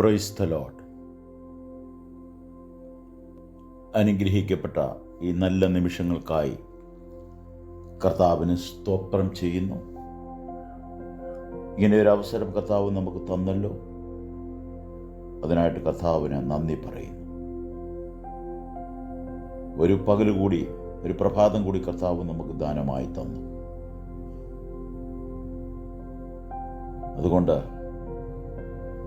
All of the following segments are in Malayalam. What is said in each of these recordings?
പ്രൈസ് ദ ലോഡ് അനുഗ്രഹിക്കപ്പെട്ട ഈ നല്ല നിമിഷങ്ങൾക്കായി കർത്താവിന് സ്തോത്രം ചെയ്യുന്നു. ഇങ്ങനെ ഒരു അവസരം കർത്താവ് നമുക്ക് തന്നല്ലോ. അതിനായിട്ട് കർത്താവിന് നന്ദി പറയുന്നു. ഒരു പകൽ കൂടി ഒരു പ്രഭാതം കൂടി കർത്താവ് നമുക്ക് ദാനമായി തന്നു. അതുകൊണ്ട്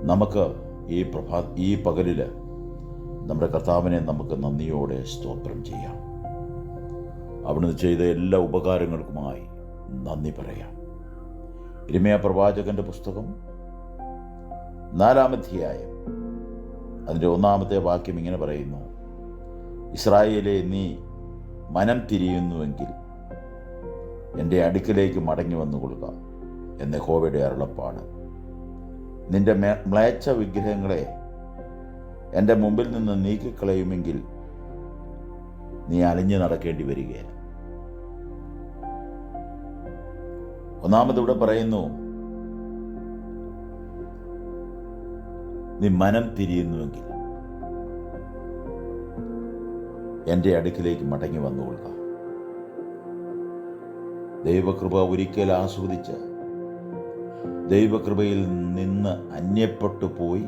നമുക്ക് ഈ പ്രഭാ ഈ പകലിൽ നമ്മുടെ കർത്താവിനെ നമുക്ക് നന്ദിയോടെ സ്തോത്രം ചെയ്യാം. അവിടുന്ന് ചെയ്ത എല്ലാ ഉപകാരങ്ങൾക്കുമായി നന്ദി പറയാം. ഇരിമയ പ്രവാചകന്റെ പുസ്തകം നാലാമധ്യായം. അതിന്റെ ഒന്നാമത്തെ വാക്യം ഇങ്ങനെ പറയുന്നു ഇസ്രായേലെ നീ മനം തിരിയുന്നുവെങ്കിൽ എന്റെ അടുക്കിലേക്ക് മടങ്ങി വന്നുകൊള്ളുക. എന്ന ഹോവയുടെ അരുളപ്പാട്. നിന്റെ മ്ലേച്ഛ വിഗ്രഹങ്ങളെ എന്റെ മുമ്പിൽ നിന്ന് നീക്കിക്കളയുമെങ്കിൽ നീ അലിഞ്ഞു നടക്കേണ്ടി വരികയാണ്. ഒന്നാമത് ഇവിടെ പറയുന്നു നീ മനം തിരിയുന്നുവെങ്കിൽ എന്റെ അടുക്കിലേക്ക് മടങ്ങി വന്നുകൊള്ളുക. ദൈവകൃപ ഒരിക്കൽ ആസ്വദിച്ച് ദൈവകൃപയിൽ നിന്ന് അന്യപ്പെട്ടു പോയി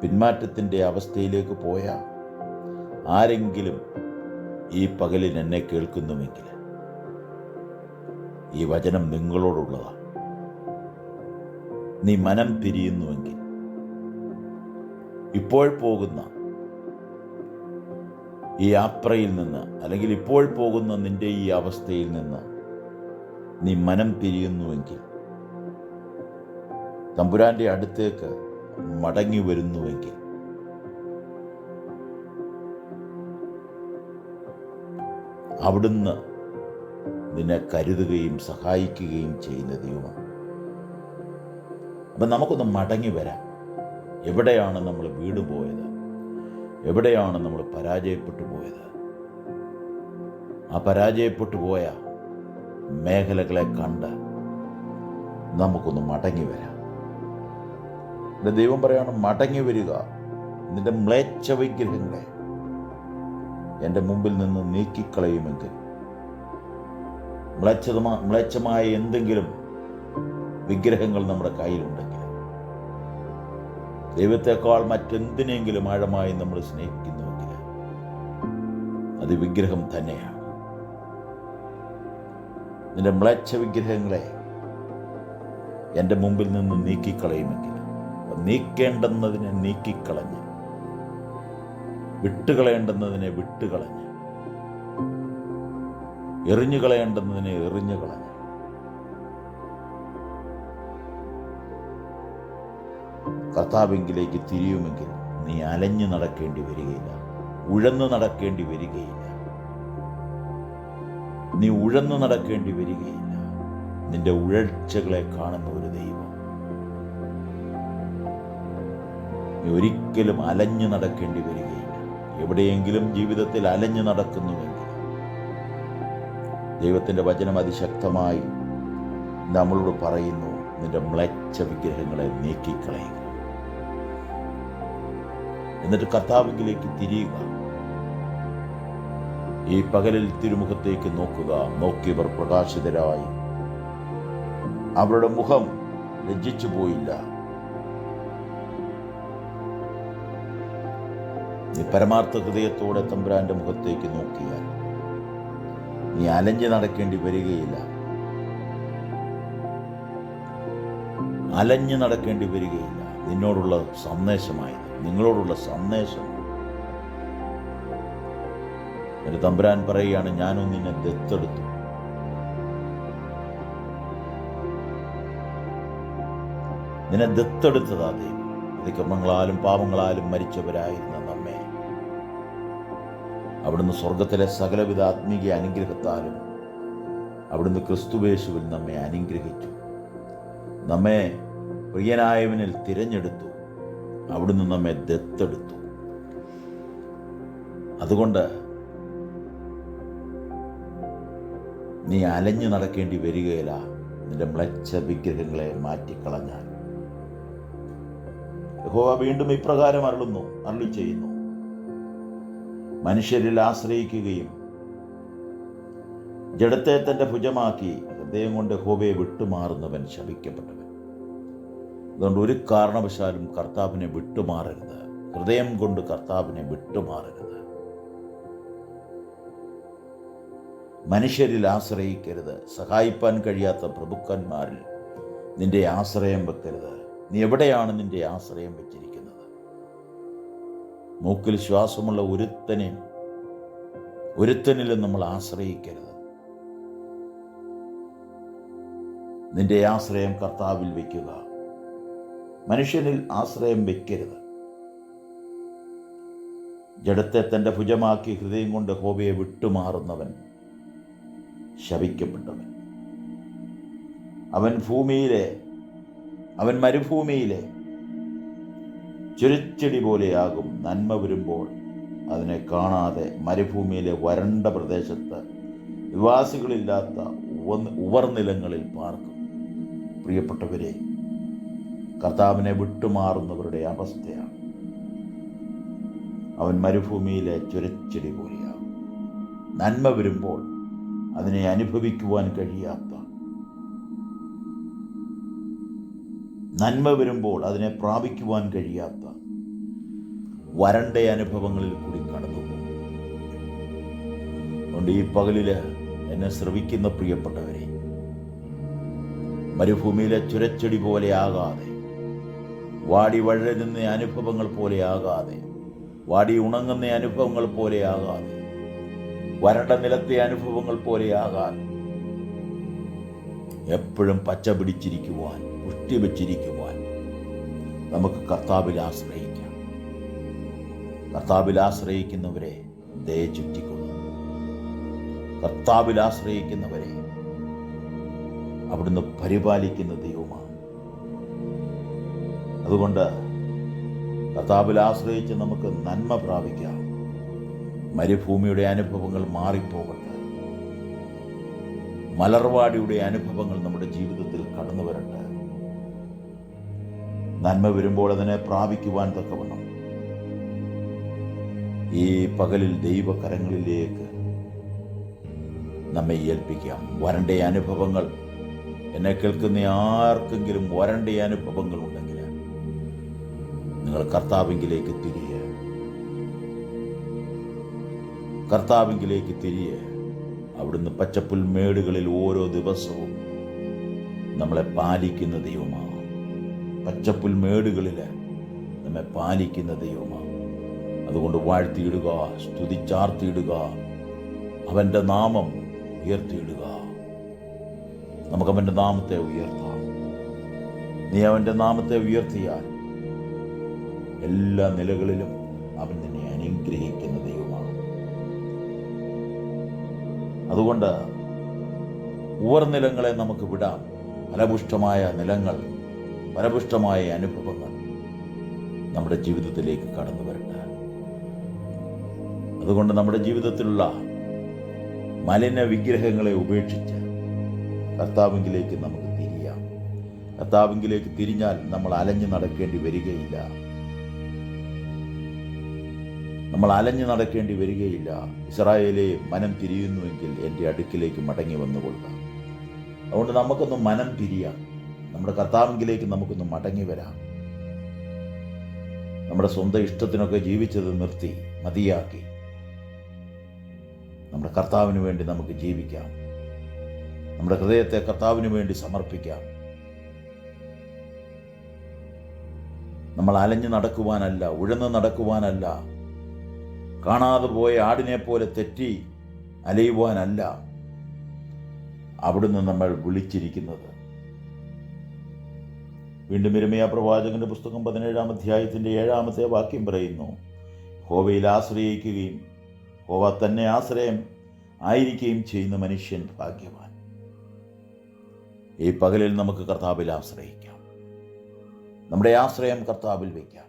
പിന്മാറ്റത്തിന്റെ അവസ്ഥയിലേക്ക് പോയ ആരെങ്കിലും ഈ പകലിൽ എന്നെ കേൾക്കുന്നുവെങ്കിൽ ഈ വചനം നിങ്ങളോടുള്ളതാണ് നീ മനം തിരിയുന്നുവെങ്കിൽ ഇപ്പോൾ പോകുന്ന ഈ യാത്രയിൽ നിന്ന് അല്ലെങ്കിൽ ഇപ്പോൾ പോകുന്ന നിന്റെ ഈ അവസ്ഥയിൽ നിന്ന് നീ മനം തിരിയുന്നുവെങ്കിൽ തമ്പുരാന്റെ അടുത്തേക്ക് മടങ്ങി വരുന്നുവെങ്കിൽ. അവിടുന്ന് നിന്നെ കരുതുകയും സഹായിക്കുകയും ചെയ്യുന്ന ദൈവമാണ്. അപ്പം നമുക്കൊന്ന് മടങ്ങി വരാം. എവിടെയാണ് നമ്മൾ വീട് പോയത്? എവിടെയാണ് നമ്മൾ പരാജയപ്പെട്ടു പോയത്? ആ പരാജയപ്പെട്ടു പോയ മേഖലകളെ കണ്ട് നമുക്കൊന്ന് മടങ്ങി വരാം. എന്റെ ദൈവം പറയാണ് മടങ്ങി വരിക. നിന്റെ മ്ലേച്ഛ വിഗ്രഹങ്ങളെ എന്റെ മുമ്പിൽ നിന്ന് നീക്കിക്കളയുമെങ്കിൽ. മ്ലേച്ഛതമാ മ്ലേച്ഛമായ എന്തെങ്കിലും വിഗ്രഹങ്ങൾ നമ്മുടെ കയ്യിലുണ്ടെങ്കിൽ. ദൈവത്തെക്കാൾ മറ്റെന്തിനെങ്കിലും ആഴമായി നമ്മൾ സ്നേഹിക്കുന്നുവെങ്കിൽ അത് വിഗ്രഹം തന്നെയാണ്. നിന്റെ മ്ലേച്ഛ വിഗ്രഹങ്ങളെ എന്റെ മുമ്പിൽ നിന്ന് നീക്കിക്കളയുമെങ്കിൽ. നീക്കേണ്ടെന്നതിനെ നീക്കിക്കളഞ്ഞ് വിട്ടുകളയേണ്ടുന്നതിനെ വിട്ടുകളഞ്ഞ് എറിഞ്ഞുകളയേണ്ടുന്നതിനെ എറിഞ്ഞുകളഞ്ഞ്. കർത്താവെങ്കിലേക്ക് തിരിയുമെങ്കിൽ നീ അലഞ്ഞു നടക്കേണ്ടി വരികയില്ല ഉഴന്നു നടക്കേണ്ടി വരികയില്ല. നീ ഉഴന്നു നടക്കേണ്ടി വരികയില്ല. നിന്റെ ഉഴച്ചകളെ കാണുന്ന ഒരു ദൈവം നീ ഒരിക്കലും അലഞ്ഞു നടക്കേണ്ടി വരികയില്ല. എവിടെയെങ്കിലും ജീവിതത്തിൽ അലഞ്ഞു നടക്കുന്നുവെങ്കിൽ. ദൈവത്തിന്റെ വചനം അതിശക്തമായി നമ്മളോട് പറയുന്നു നിന്റെ മ്ലച്ച വിഗ്രഹങ്ങളെ നീക്കിക്കളയുക. എന്നിട്ട് കർത്താവിലേക്ക് തിരിയുക. ഈ പകലിൽ തിരുമുഖത്തേക്ക് നോക്കുക. നോക്കിയവർ പ്രകാശിതരായി. അവരുടെ മുഖം ലജ്ജിച്ചു പോയില്ല. നീ പരമാർത്ഥ ഹൃദയത്തോടെ തമ്പുരാന്റെ മുഖത്തേക്ക് നോക്കിയാൽ നീ അലഞ്ഞു നടക്കേണ്ടി വരികയില്ല. അലഞ്ഞു നടക്കേണ്ടി വരികയില്ല. നിന്നോടുള്ള സന്ദേശമായി. നിങ്ങളോടുള്ള സന്ദേശം. ഒരു തമ്പുരാൻ പറയുകയാണ് ഞാനും നിന്നെ ദത്തെടുത്തു. നിന്നെ ദത്തെടുത്തതാ ദൈവം. അതിക്രമങ്ങളാലും പാപങ്ങളാലും മരിച്ചവരായിരുന്ന അവിടുന്ന് സ്വർഗത്തിലെ സകലവിധ ആത്മീയ അനുഗ്രഹത്താലും അവിടുന്ന് ക്രിസ്തുവേശുവിൽ നമ്മെ അനുഗ്രഹിച്ചു. നമ്മെ പ്രിയനായവനിൽ തിരഞ്ഞെടുത്തു. അവിടുന്ന് നമ്മെ ദത്തെടുത്തു. അതുകൊണ്ട് നീ അലഞ്ഞു നടക്കേണ്ടി വരികയില്ല. നിന്റെ മ്ലച്ച വിഗ്രഹങ്ങളെ മാറ്റിക്കളഞ്ഞാൽ. യഹോവ വീണ്ടും ഇപ്രകാരം അരുളുന്നു അരുളി ചെയ്യുന്നു മനുഷ്യരിൽ ആശ്രയിക്കുകയും ജഡത്തെ തന്റെ ഭുജമാക്കി ഹൃദയം കൊണ്ട് ഹോബയെ വിട്ടുമാറുന്നവൻ ശപിക്കപ്പെട്ടവൻ. അതുകൊണ്ട് ഒരു കാരണവശാലും കർത്താവിനെ വിട്ടുമാറരുത്. ഹൃദയം കൊണ്ട് കർത്താവിനെ വിട്ടുമാറരുത്. മനുഷ്യരിൽ ആശ്രയിക്കരുത്. സഹായിപ്പാൻ കഴിയാത്ത പ്രഭുക്കന്മാരിൽ നിന്റെ ആശ്രയം വെക്കരുത്. നീ എവിടെയാണ് നിന്റെ ആശ്രയം വെച്ചിരിക്കുന്നത്? മൂക്കിൽ ശ്വാസമുള്ള ഒരുത്തനെ ഒരുത്തനിലും നമ്മൾ ആശ്രയിക്കരുത്. നിന്റെ ആശ്രയം കർത്താവിൽ വയ്ക്കുക മനുഷ്യനിൽ ആശ്രയം വയ്ക്കരുത് ജഡത്തെ തന്റെ ഭുജമാക്കി ഹൃദയം കൊണ്ട് ഹോബിയെ വിട്ടുമാറുന്നവൻ ശപിക്കപ്പെട്ടവൻ. അവൻ ഭൂമിയിലെ അവൻ മരുഭൂമിയിലെ ചുരുച്ചെടി പോലെയാകും നന്മ വരുമ്പോൾ. അതിനെ കാണാതെ മരുഭൂമിയിലെ വരണ്ട പ്രദേശത്ത് നിവാസികളില്ലാത്ത ഉവർനിലങ്ങളിൽ പാർക്കും. പ്രിയപ്പെട്ടവരെ കർത്താവിനെ വിട്ടുമാറുന്നവരുടെ അവസ്ഥയാണ്. അവൻ മരുഭൂമിയിലെ ചുരച്ചെടി പോലെയാകും. നന്മ വരുമ്പോൾ അതിനെ അനുഭവിക്കുവാൻ കഴിയാത്ത നന്മ വരുമ്പോൾ അതിനെ പ്രാപിക്കുവാൻ കഴിയാത്ത വരണ്ട അനുഭവങ്ങളിൽ കൂടി കടന്നു അതുകൊണ്ട് ഈ പകലിൽ എന്നെ ശ്രവിക്കുന്ന പ്രിയപ്പെട്ടവരെ മരുഭൂമിയിലെ ചുരച്ചെടി പോലെ ആകാതെ വാടി വഴരുന്ന അനുഭവങ്ങൾ പോലെ ആകാതെ വാടി ഉണങ്ങുന്ന അനുഭവങ്ങൾ പോലെ ആകാതെ വരണ്ട നിലത്തെ അനുഭവങ്ങൾ പോലെ ആകാതെ എപ്പോഴും പച്ച പിടിച്ചിരിക്കുവാൻ പുഷ്ടി വച്ചിരിക്കുവാൻ നമുക്ക് കർത്താവിൽ ആശ്രയിക്കാം. കർത്താവിൽ ആശ്രയിക്കുന്നവരെ ദയ ചുറ്റിക്കൊള്ളും. കർത്താവിൽ ആശ്രയിക്കുന്നവരെ അവിടുന്ന് പരിപാലിക്കുന്ന ദൈവമാണ്. അതുകൊണ്ട് കർത്താവിൽ ആശ്രയിച്ച് നമുക്ക് നന്മ പ്രാപിക്കാം. മരുഭൂമിയുടെ അനുഭവങ്ങൾ മാറിപ്പോകട്ടെ. മലർവാടിയുടെ അനുഭവങ്ങൾ നമ്മുടെ ജീവിതത്തിൽ കടന്നു വരട്ടെ നന്മ വരുമ്പോൾ അതിനെ പ്രാപിക്കുവാൻ തക്കവണ്ണം. ഈ പകലിൽ ദൈവകരങ്ങളിലേക്ക് നമ്മെ ഏൽപ്പിക്കാം. വരണ്ട അനുഭവങ്ങൾ. എന്നെ കേൾക്കുന്ന ആർക്കെങ്കിലും വരണ്ട അനുഭവങ്ങൾ ഉണ്ടെങ്കിൽ നിങ്ങൾ കർത്താവിങ്കിലേക്ക് തിരിയെ. കർത്താവിങ്കിലേക്ക് തിരിയെ. അവിടുന്ന് പച്ചപ്പുൽമേടുകളിൽ ഓരോ ദിവസവും നമ്മളെ പാലിക്കുന്ന ദൈവമാണ് പച്ചപ്പുൽ മേടുകളിൽ നമ്മെ പാലിക്കുന്ന ദൈവമാണ് അതുകൊണ്ട് വാഴ്ത്തിയിടുക സ്തുതിച്ചാർത്തിയിടുക അവന്റെ നാമം ഉയർത്തിയിടുക. നമുക്ക് അവന്റെ നാമത്തെ ഉയർത്താം. നീ അവന്റെ നാമത്തെ ഉയർത്തിയാൽ എല്ലാ നിലകളിലും അവൻ നിന്നെ അനുഗ്രഹിക്കുന്ന ദൈവമാണ് അതുകൊണ്ട് ഉവർനിലങ്ങളെ നമുക്ക് വിടാം. ഫലപുഷ്ടമായ നിലങ്ങൾ ഫലപുഷ്ടമായ അനുഭവങ്ങൾ നമ്മുടെ ജീവിതത്തിലേക്ക് കടന്നു വരട്ടെ. അതുകൊണ്ട് നമ്മുടെ ജീവിതത്തിലുള്ള മലിന വിഗ്രഹങ്ങളെ ഉപേക്ഷിച്ച് കർത്താവിങ്കിലേക്ക് നമുക്ക് തിരിയാം. കർത്താവിങ്കിലേക്ക് തിരിഞ്ഞാൽ നമ്മൾ അലഞ്ഞു നടക്കേണ്ടി വരികയില്ല. നമ്മൾ അലഞ്ഞു നടക്കേണ്ടി വരികയില്ല. ഇസ്രായേലെ മനം തിരിയുന്നുവെങ്കിൽ എന്റെ അടുക്കിലേക്ക് മടങ്ങി വന്നുകൊള്ളുക. അതുകൊണ്ട് നമുക്കൊന്ന് മനം തിരിയാം. നമ്മുടെ കർത്താവിങ്കിലേക്ക് നമുക്കൊന്ന് മടങ്ങി വരാം. നമ്മുടെ സ്വന്തം ഇഷ്ടത്തിനൊക്കെ ജീവിച്ചത് നിർത്തി മതിയാക്കി. നമ്മുടെ കർത്താവിന് വേണ്ടി നമുക്ക് ജീവിക്കാം. നമ്മുടെ ഹൃദയത്തെ കർത്താവിന് വേണ്ടി സമർപ്പിക്കാം. നമ്മൾ അലഞ്ഞു നടക്കുവാനല്ല ഉഴന്ന് നടക്കുവാനല്ല കാണാതെ പോയ ആടിനെ പോലെ തെറ്റി അലയുവാനല്ല അവിടുന്ന് നമ്മൾ വിളിച്ചിരിക്കുന്നത്. വീണ്ടും ഇരുമയ പ്രവാചകന്റെ പുസ്തകം പതിനേഴാം അധ്യായത്തിന്റെ ഏഴാമത്തെ വാക്യം പറയുന്നു. ഹോവയിൽ ആശ്രയിക്കുകയും ഹോവ തന്നെ ആശ്രയം ആയിരിക്കുകയും ചെയ്യുന്ന മനുഷ്യൻ ഭാഗ്യവാൻ. ഈ പകലിൽ നമുക്ക് കർത്താവിൽ ആശ്രയിക്കാം. നമ്മുടെ ആശ്രയം കർത്താവിൽ വയ്ക്കാം.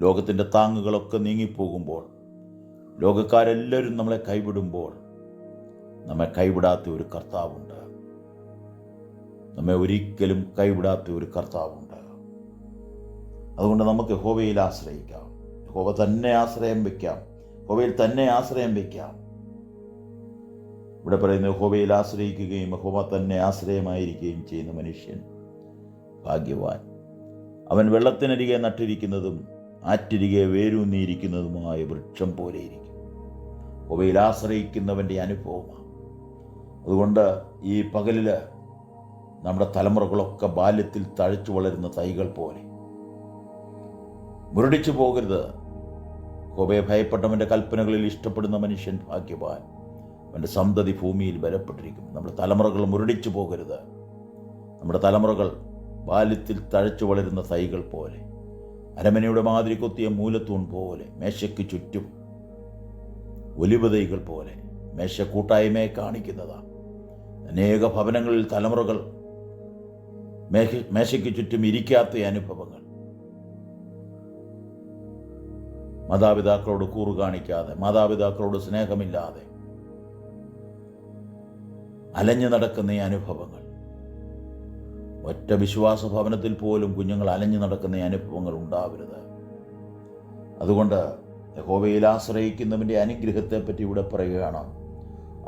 ലോകത്തിന്റെ താങ്ങുകളൊക്കെ നീങ്ങിപ്പോകുമ്പോൾ ലോകക്കാരെല്ലാവരും നമ്മളെ കൈവിടുമ്പോൾ നമ്മെ കൈവിടാത്ത ഒരു കർത്താവുണ്ട്. നമ്മെ ഒരിക്കലും കൈവിടാത്ത ഒരു കർത്താവുണ്ട്. അതുകൊണ്ട് നമുക്ക് യഹോവയിൽ ആശ്രയിക്കാം. യഹോവ തന്നെ ആശ്രയം വയ്ക്കാം ഹോവയിൽ തന്നെ ആശ്രയം വയ്ക്കാം ഇവിടെ പറയുന്നത് യഹോവയിൽ ആശ്രയിക്കുകയും ഹോവ തന്നെ ആശ്രയമായിരിക്കുകയും ചെയ്യുന്ന മനുഷ്യൻ ഭാഗ്യവാൻ. അവൻ വെള്ളത്തിനരികെ നട്ടിരിക്കുന്നതും ആറ്റിരികെ വേരൂന്നിയിരിക്കുന്നതുമായ വൃക്ഷം പോലെ ഇരിക്കും. യഹോവയിൽ ആശ്രയിക്കുന്നവന്റെ അനുഭവമാണ്. അതുകൊണ്ട് ഈ പകലിൽ നമ്മുടെ തലമുറകളൊക്കെ ബാല്യത്തിൽ തഴച്ചു വളരുന്ന തൈകൾ പോലെ. മുരടിച്ചു പോകരുത്. കോബെ ഭയപ്പെട്ടവന്റെ കൽപ്പനകളിൽ ഇഷ്ടപ്പെടുന്ന മനുഷ്യൻ ഭാഗ്യവാൻ. അവന്റെ സന്തതി ഭൂമിയിൽ ബലപ്പെട്ടിരിക്കും നമ്മുടെ തലമുറകൾ മുരടിച്ചു പോകരുത്. നമ്മുടെ തലമുറകൾ ബാല്യത്തിൽ തഴച്ചു വളരുന്ന തൈകൾ പോലെ. അരമനയുടെ മാതിരി കൊത്തിയ മൂലത്തൂൺ പോലെ. മേശയ്ക്ക് ചുറ്റും ഒലിവ് തൈകൾ പോലെ. മേശ കൂട്ടായ്മയെ കാണിക്കുന്നതാണ് അനേക ഭവനങ്ങളിൽ തലമുറകൾ മേശ മേശയ്ക്ക് ചുറ്റും ഇരിക്കാത്ത അനുഭവങ്ങൾ. മാതാപിതാക്കളോട് കൂറു കാണിക്കാതെ മാതാപിതാക്കളോട് സ്നേഹമില്ലാതെ അലഞ്ഞു നടക്കുന്ന ഈ അനുഭവങ്ങൾ. ഒറ്റ വിശ്വാസ ഭവനത്തിൽ പോലും കുഞ്ഞുങ്ങൾ അലഞ്ഞു നടക്കുന്ന ഈ അനുഭവങ്ങൾ ഉണ്ടാവരുത്. അതുകൊണ്ട് യഹോവയിൽ ആശ്രയിക്കുന്നവന്റെ അനുഗ്രഹത്തെപ്പറ്റി ഇവിടെ പറയുകയാണ്.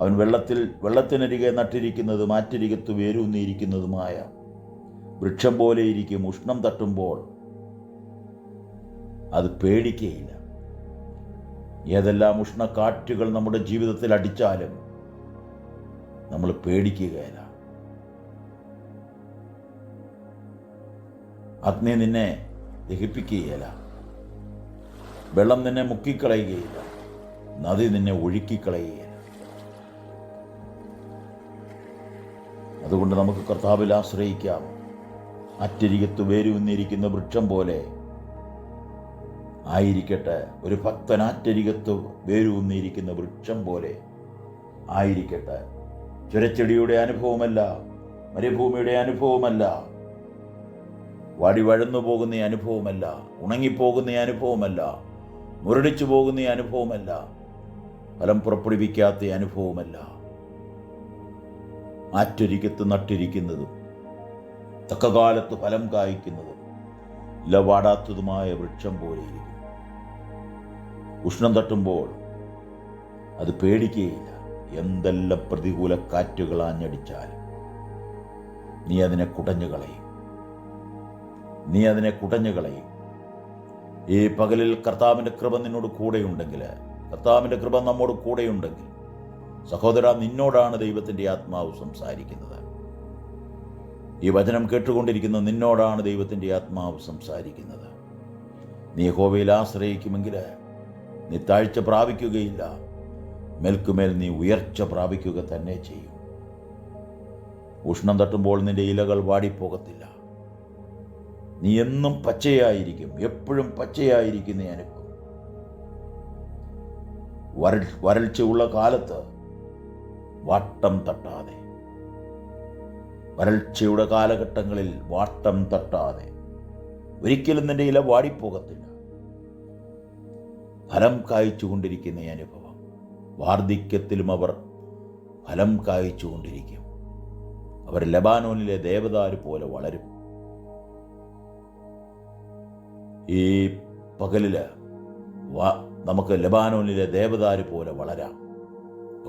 അവൻ വെള്ളത്തിൽ വെള്ളത്തിനരികെ നട്ടിരിക്കുന്നത് മാറ്റിരികത്ത് വേരൂന്നിയിരിക്കുന്നതുമായ വൃക്ഷം പോലെ ഇരിക്കും ഉഷ്ണം തട്ടുമ്പോൾ അത് പേടിക്കുകയില്ല ഏതെല്ലാം ഉഷ്ണക്കാറ്റുകൾ നമ്മുടെ ജീവിതത്തിൽ അടിച്ചാലും നമ്മൾ പേടിക്കുകയില്ല. അഗ്നി നിന്നെ ദഹിപ്പിക്കുകയില്ല. വെള്ളം നിന്നെ മുക്കിക്കളയുകയില്ല. നദി നിന്നെ ഒഴുക്കിക്കളയുകയില്ല. അതുകൊണ്ട് നമുക്ക് കർത്താവിൽ ആശ്രയിക്കാം. അറ്റരികത്ത് വേരൂന്നിരിക്കുന്ന വൃക്ഷം പോലെ ആയിരിക്കട്ടെ. ഒരു ഭക്തൻ ആറ്റരികത്ത് വേരൂന്നിരിക്കുന്ന വൃക്ഷം പോലെ ആയിരിക്കട്ടെ. ചുരച്ചെടിയുടെ അനുഭവമല്ല മരുഭൂമിയുടെ അനുഭവമല്ല വടി വഴന്നു പോകുന്ന അനുഭവമല്ല ഉണങ്ങിപ്പോകുന്ന അനുഭവമല്ല മുരടിച്ചു പോകുന്ന അനുഭവമല്ല ഫലം പുറപ്പെടുവിക്കാത്ത അനുഭവമല്ല. ആറ്റൊരിക്കത്ത് നട്ടിരിക്കുന്നതും തക്കകാലത്ത് ഫലം കായ്ക്കുന്നതും ഇലവാടാത്തതുമായ വൃക്ഷം പോലെ ഇരിക്കും ഉഷ്ണം തട്ടുമ്പോൾ അത് പേടിക്കുകയില്ല എന്തെല്ലാം പ്രതികൂല കാറ്റുകൾ ആഞ്ഞടിച്ചാലും നീ അതിനെ കുടഞ്ഞു കളയും. നീ അതിനെ കുടഞ്ഞു കളയും. ഈ പകലിൽ കർത്താവിന്റെ കൃപ നിന്നോട് കൂടെയുണ്ടെങ്കിൽ കർത്താവിന്റെ കൃപ നമ്മോട് കൂടെയുണ്ടെങ്കിൽ സഹോദര നിന്നോടാണ് ദൈവത്തിന്റെ ആത്മാവ് സംസാരിക്കുന്നത്. ഈ വചനം കേട്ടുകൊണ്ടിരിക്കുന്ന നിന്നോടാണ് ദൈവത്തിന്റെ ആത്മാവ് സംസാരിക്കുന്നത്. നീ ഹോവയിൽ ആശ്രയിക്കുമെങ്കിൽ നീ താഴ്ച പ്രാപിക്കുകയില്ല. മേൽക്കുമേൽ നീ ഉയർച്ച പ്രാപിക്കുക തന്നെ ചെയ്യും. ഉഷ്ണം തട്ടുമ്പോൾ നിന്റെ ഇലകൾ വാടിപ്പോകത്തില്ല. നീ എന്നും പച്ചയായിരിക്കും. എപ്പോഴും പച്ചയായിരിക്കുന്ന നീ അനുഭവം വരൾ വരൾച്ചയുള്ള കാലത്ത് വട്ടം തട്ടാതെ വരൾച്ചയുടെ കാലഘട്ടങ്ങളിൽ വാട്ടം തട്ടാതെ. ഒരിക്കലും നിന്റെ ഇല വാടിപ്പോകത്തില്ല. ഫലം കായ്ച്ചുകൊണ്ടിരിക്കുന്ന ഈ അനുഭവം. വാർദ്ധക്യത്തിലും അവർ ഫലം കായ്ച്ചുകൊണ്ടിരിക്കും. അവർ ലബാനോനിലെ ദേവദാര് പോലെ വളരും. ഈ പകലിൽ വ- നമുക്ക് ലബാനോനിലെ ദേവദാര് പോലെ വളരാം.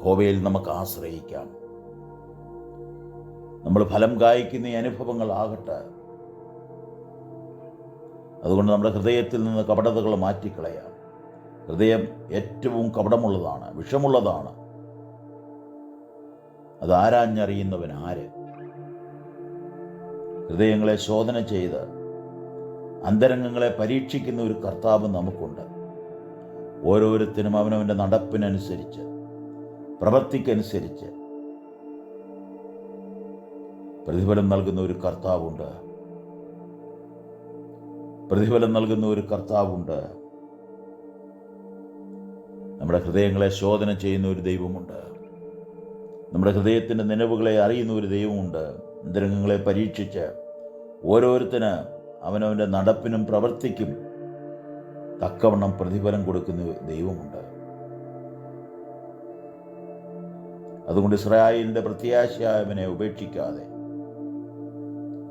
ഹോവയിൽ നമുക്ക് ആശ്രയിക്കാം. നമ്മൾ ഫലം കായ്ക്കുന്ന ഈ അനുഭവങ്ങളാകട്ടെ. അതുകൊണ്ട് നമ്മുടെ ഹൃദയത്തിൽ നിന്ന് കപടതകൾ മാറ്റിക്കളയാം ഹൃദയം ഏറ്റവും കപടമുള്ളതാണ് വിഷമുള്ളതാണ്. അത് ആരാഞ്ഞറിയുന്നവൻ ആര്? ഹൃദയങ്ങളെ ശോധന ചെയ്ത് അന്തരംഗങ്ങളെ പരീക്ഷിക്കുന്ന ഒരു കർത്താവ് നമുക്കുണ്ട്. ഓരോരുത്തരും അവനവന്റെ നടപ്പിനനുസരിച്ച് പ്രവൃത്തിക്കനുസരിച്ച് പ്രതിഫലം നൽകുന്ന ഒരു കർത്താവുണ്ട്. പ്രതിഫലം നൽകുന്ന ഒരു കർത്താവുണ്ട്. നമ്മുടെ ഹൃദയങ്ങളെ ശോധന ചെയ്യുന്ന ഒരു ദൈവമുണ്ട്. നമ്മുടെ ഹൃദയത്തിന്റെ നിലവുകളെ അറിയുന്ന ഒരു ദൈവമുണ്ട്. അന്തരംഗങ്ങളെ പരീക്ഷിച്ച് ഓരോരുത്തന് അവനവന്റെ നടപ്പിനും പ്രവർത്തിക്കും തക്കവണ്ണം പ്രതിഫലം കൊടുക്കുന്ന ദൈവമുണ്ട്. അതുകൊണ്ട് ഇസ്രായേലിന്റെ പ്രത്യാശയായവനെ ഉപേക്ഷിക്കാതെ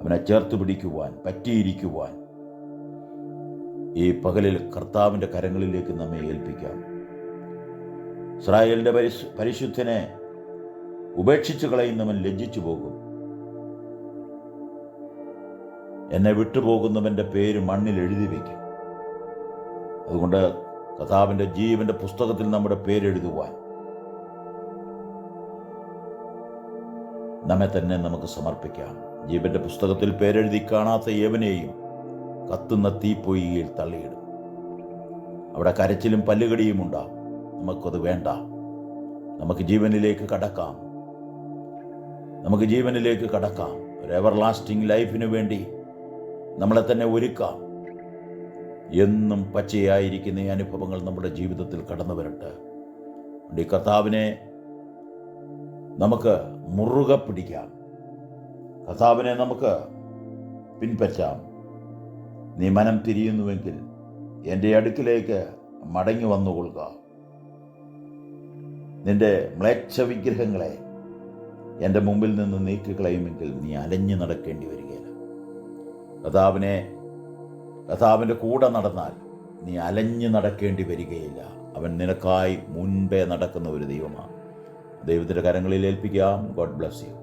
അവനെ ചേർത്ത് പിടിക്കുവാൻ പറ്റിയിരിക്കുവാൻ. ഈ പകലിൽ കർത്താവിന്റെ കരങ്ങളിലേക്ക് നമ്മെ ഏൽപ്പിക്കാം. ഇസ്രായേലിന്റെ പരിശു പരിശുദ്ധനെ ഉപേക്ഷിച്ചു കളയുന്നവൻ ലജ്ജിച്ചു പോകും. എന്നെ വിട്ടുപോകുന്നവന്റെ പേര് മണ്ണിൽ എഴുതി വയ്ക്കും. അതുകൊണ്ട് കഥാവിന്റെ ജീവന്റെ പുസ്തകത്തിൽ നമ്മുടെ പേരെഴുതുവാൻ നമ്മെ തന്നെ നമുക്ക് സമർപ്പിക്കാം. ജീവന്റെ പുസ്തകത്തിൽ പേരെഴുതി കാണാത്ത ഏവനെയും കത്തുന്ന തീപ്പൊയ്യിൽ തള്ളിയിടും. അവിടെ കരച്ചിലും പല്ലുകടിയും ഉണ്ടാവും. നമുക്കത് വേണ്ട. നമുക്ക് ജീവനിലേക്ക് കടക്കാം. നമുക്ക് ജീവനിലേക്ക് കടക്കാം. ഒരു എവർ ലാസ്റ്റിംഗ് ലൈഫിന് വേണ്ടി നമ്മളെ തന്നെ ഒരുക്കാം. എന്നും പച്ചയായിരിക്കുന്ന ഈ അനുഭവങ്ങൾ നമ്മുടെ ജീവിതത്തിൽ കടന്നു വരട്ടെ. ഈ കർത്താവിനെ നമുക്ക് മുറുകെ പിടിക്കാം. കർത്താവിനെ നമുക്ക് പിൻപറ്റാം. നീ മനം തിരിയുന്നുവെങ്കിൽ എന്റെ അടുക്കിലേക്ക് മടങ്ങി വന്നുകൊള്ളുക. നിന്റെ മ്ലേച്ഛ വിഗ്രഹങ്ങളെ എന്റെ മുമ്പിൽ നിന്ന് നീക്കിക്കളയുമെങ്കിൽ നീ അലഞ്ഞു നടക്കേണ്ടി വരികയില്ല. കഥാവിനെ കഥാവിന്റെ കൂടെ നടന്നാൽ നീ അലഞ്ഞു നടക്കേണ്ടി വരികയില്ല. അവൻ നിനക്കായി മുൻപേ നടക്കുന്ന ഒരു ദൈവമാണ്. ദൈവത്തിന്റെ കരങ്ങളിൽ ഏൽപ്പിക്കാം. God bless you.